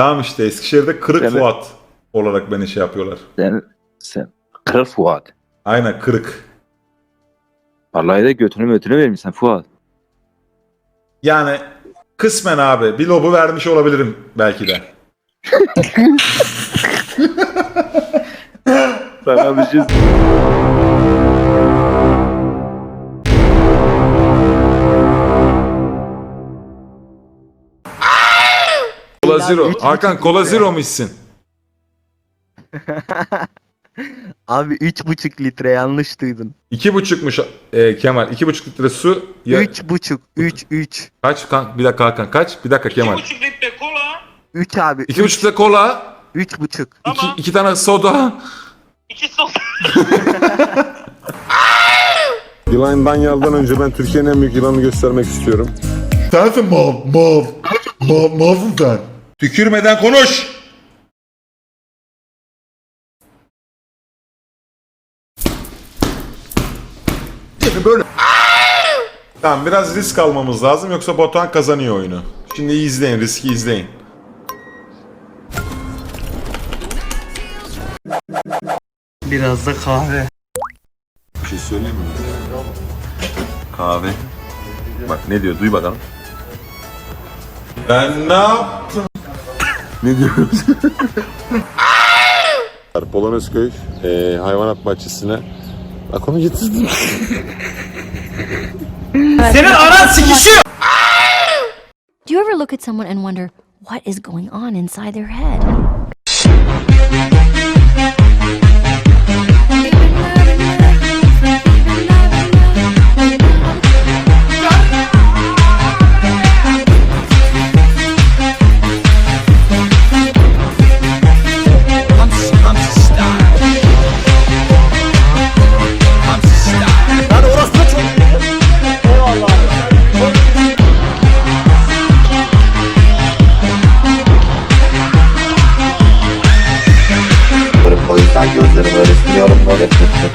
Tamam işte Eskişehir'de Kırık Evet. Fuat olarak beni şey yapıyorlar. Sen, sen Kral Fuat. Aynen Kırık. Vallahi de götünü mötünü vermişsin Fuat. Yani kısmen abi bir lobu vermiş olabilirim belki de. Sana bir şey Kola Zero. Hakan Kola Zero mu içsin? Abi 3,5 litre yanlış duydun. İki buçukmuş e, Kemal. iki buçuk litre su. Ya, 3,5 3 3 Kaç? Kan, bir dakika Hakan kaç? Bir dakika Kemal. 2,5 litre kola, 3 abi. İki buçuk litre kola. 3,5. iki, Tamam. iki tane soda. 2 sos. Yılan Danyal'dan önce ben Türkiye'nin en büyük yılanını göstermek istiyorum. Sensin mal, mal, mal, malsın sen. Tükürmeden konuş. Böyle. Tamam biraz risk almamız lazım yoksa Batuhan kazanıyor oyunu. Şimdi iyi izleyin riski izleyin. Biraz da kahve. Bir şey söyleyeyim mi? Kahve. Bak ne diyor duy bakalım. Ben ne yaptım? Ne diyoruz? Polonezköy e, hayvanat bahçesine Bak onu getirdim. Do you ever look at someone and wonder what is going on inside their head? Yüzden gözlerimi öyle siliyorum böyle tık tık